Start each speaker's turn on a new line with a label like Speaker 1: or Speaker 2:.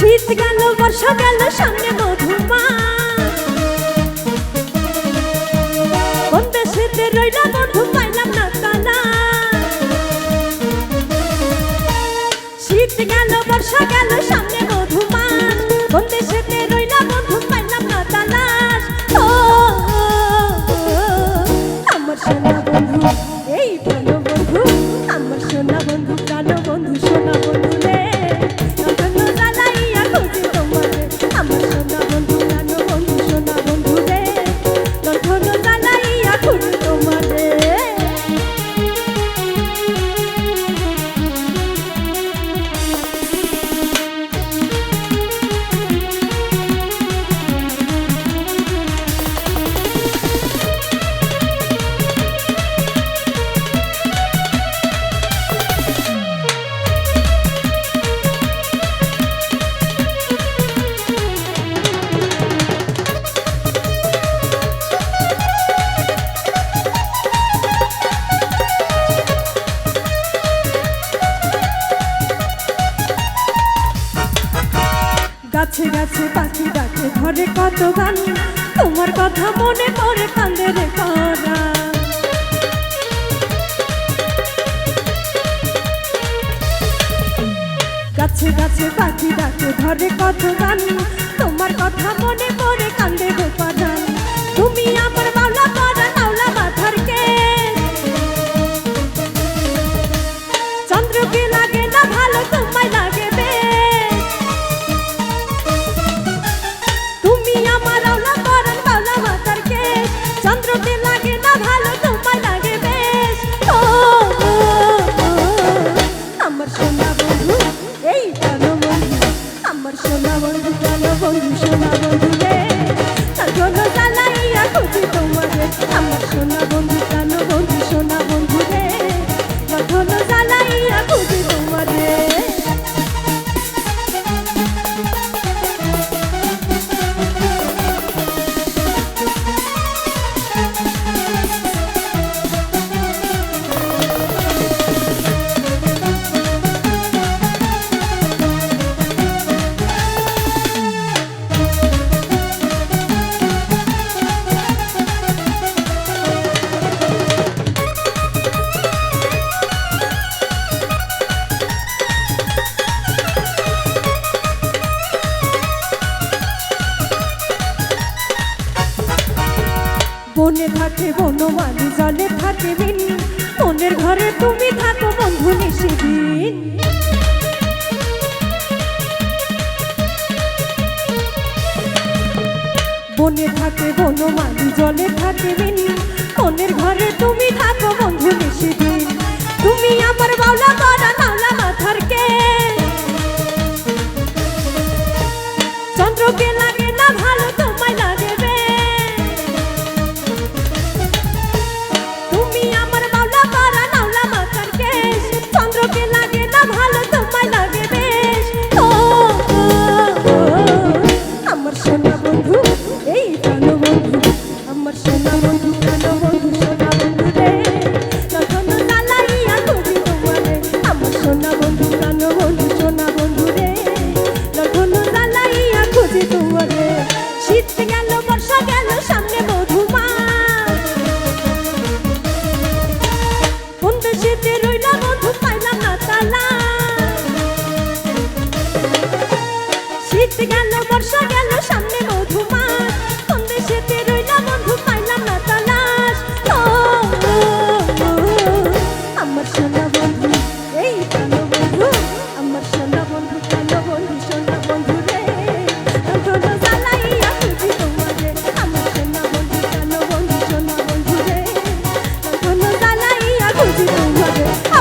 Speaker 1: শীত গেল বর্ষা গেল সামনে মধুমা গাছে গাছে পাখি ডাকে, ধরে কত গান। তোমার কথা মনে পড়ে কান্দে রে করা। গাছে গাছে পাখি ডাকে, ধরে কত গান। সোনা বন্ধুরে আর জন্য জ্বালাইয়া খুঁজি তোমারে আমার সোনা মনে থাকে বনমালি, জলে থাকে দিন মনের ঘরে তুমি থাকো বন্ধু নিশিদিন। বনে থাকে বনমালি, জলে থাকে দিন মনের ঘরে তুমি থাকো বন্ধু নিশিদিন। তুমি আমার বাউলা করা নাওলা মাথার কে? Oh.